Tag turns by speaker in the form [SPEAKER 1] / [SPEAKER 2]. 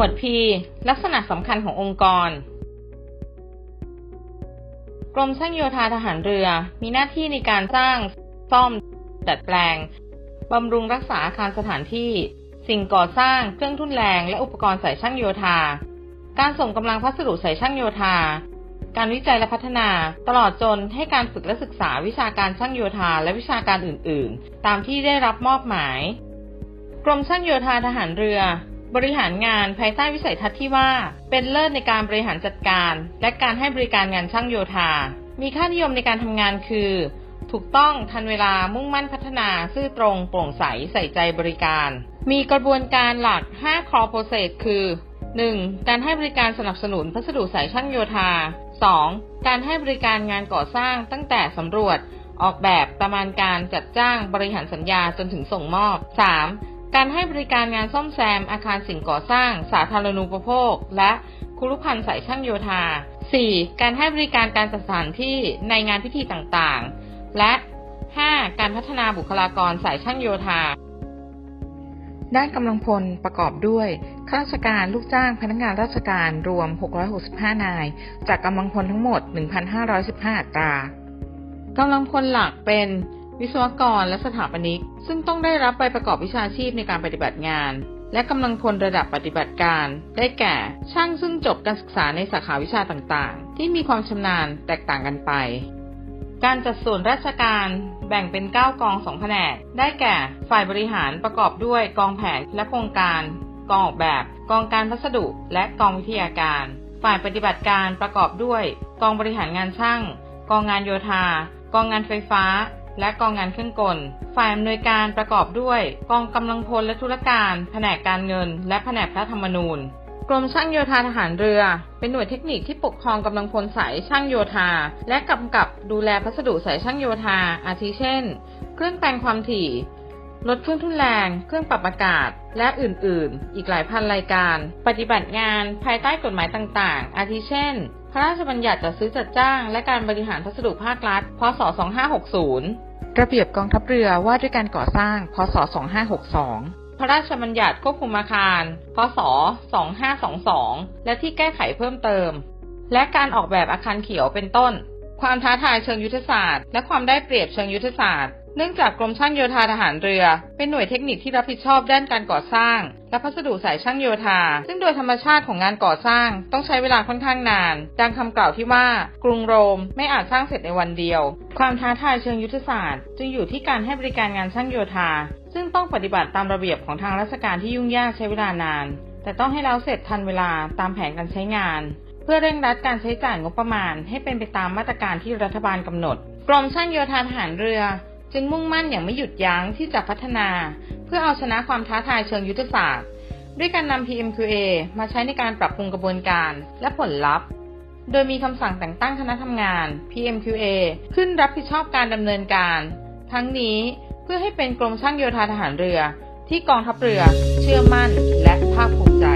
[SPEAKER 1] วด P ลักษณะสำคัญขององค์กร กรมช่างโยธาทหารเรือ มีหน้าที่ในการสร้าง ซ่อม ดัดแปลง บำรุงรักษาอาคารสถานที่ สิ่งก่อสร้าง เครื่องทุ่นแรง และอุปกรณ์ใส่ช่างโยธา การส่งกำลังพัสดุใส่ช่างโยธา การวิจัยและพัฒนา ตลอดจนให้การฝึกและศึกษาวิชาการช่างโยธาและวิชาการอื่น ๆ ตามที่ได้รับมอบหมาย กรมช่างโยธาทหารเรือ บริหารงานภายใต้วิสัยทัศน์ที่ว่า เป็นเลิศในการบริหารจัดการ และการให้บริการงานช่างโยธา มีค่านิยมในการทำงานคือ ถูกต้องทันเวลามุ่งมั่นพัฒนาซื่อตรงโปร่งใสใส่ใจบริการ มีกระบวนการหลัก5 core process คือ 1. การให้บริการสนับสนุนพัสดุสายช่างโยธา 2. การให้บริการงานก่อสร้างตั้งแต่สำรวจ ออกแบบประมาณการจัดจ้างบริหารสัญญาจนถึงส่งมอบ 3. การให้บริการงานซ่อมแซม อาคารสิ่งก่อสร้าง สาธารณูปโภค และคุรุพันธ์สายช่างโยธา 4. การให้บริการการจัดสถานที่ในงานพิธีต่างๆ และ 5. การพัฒนาบุคลากรสายช่างโยธา ด้านกำลังพลประกอบด้วยข้าราชการลูกจ้างพนักงานราชการรวม 665 นาย จากกำลังพลทั้งหมด 1,515 อัตรากำลังพลหลักเป็น วิศวกร และสถาปนิก ซึ่งต้องได้รับใบประกอบวิชาชีพในการปฏิบัติงาน และกำลังพลระดับปฏิบัติการ ได้แก่ ช่างซึ่งจบการศึกษาในสาขาวิชาต่างๆ ที่มีความชำนาญแตกต่างกันไป การจัดส่วนราชการแบ่งเป็น 9 กอง2แผนก ได้แก่ ฝ่ายบริหารประกอบด้วยกองแผนและโครงการ กองออกแบบ กองการพัสดุ และกองวิทยาการ ฝ่ายปฏิบัติการประกอบด้วย กองบริหารงานช่าง กองงานโยธา กองงานไฟฟ้า และกองงานเครื่องกล ฝ่ายอำนวยการประกอบด้วยกองกำลังพลและธุรการ แผนกการเงิน และแผนกพระธรรมนูญกรมช่างโยธาทหารเรือ เป็นหน่วยเทคนิคที่ปกครองกำลังพลสายช่างโยธา และกำกับดูแลพัสดุสายช่างโยธา อาทิเช่น เครื่องแปลงความถี่รถเครื่องทุนแรง เครื่องปรับอากาศ และอื่น ๆ อีกหลายพันรายการ ปฏิบัติงานภายใต้กฎหมายต่าง ๆ อาทิเช่น พระราชบัญญัติจัดซื้อจัดจ้าง และการบริหารพัสดุภาครัฐ พศ 2560 ระเบียบกองทัพเรือว่าด้วยการก่อสร้าง พศ 2562 พระราชบัญญัติควบคุมอาคาร พศ 2522 และที่แก้ไขเพิ่มเติม และการออกแบบอาคารเขียวเป็นต้น ความท้าทายเชิงยุทธศาสตร์ และความได้เปรียบเชิงยุทธศาสตร์ เนื่องจากกรมช่างโยธาทหารเรือ เป็นหน่วยเทคนิคที่รับผิดชอบด้านการก่อสร้าง และพัสดุสายช่างโยธา ซึ่งโดยธรรมชาติของงานก่อสร้าง ต้องใช้เวลาค่อนข้างนาน ดังคำกล่าวที่ว่า กรุงโรมไม่อาจสร้างเสร็จในวันเดียว ความท้าทายเชิงยุทธศาสตร์ จึงอยู่ที่การให้บริการงานช่างโยธา ซึ่งต้องปฏิบัติตามระเบียบของทางราชการที่ยุ่งยากใช้เวลานาน แต่ต้องให้แล้วเสร็จทันเวลาตามแผนการใช้งาน เพื่อเร่งรัดการใช้จ่ายงบประมาณ ให้เป็นไปตามมาตรการที่รัฐบาลกำหนด กรมช่างโยธาทหารเรือ จึงมุ่งมั่นอย่างไม่หยุดยั้งที่จะพัฒนา เพื่อเอาชนะความท้าทายเชิงยุทธศาสตร์ ด้วยการนำ PMQA มาใช้ในการปรับปรุงกระบวนการและผลลัพธ์ โดยมีคำสั่งแต่งตั้งคณะทำงาน PMQA ขึ้นรับผิดชอบการดำเนินการ ทั้งนี้เพื่อให้เป็นกรมช่างโยธาทหารเรือ ที่กองทัพเรือ เชื่อมั่น และภาคภูมิใจ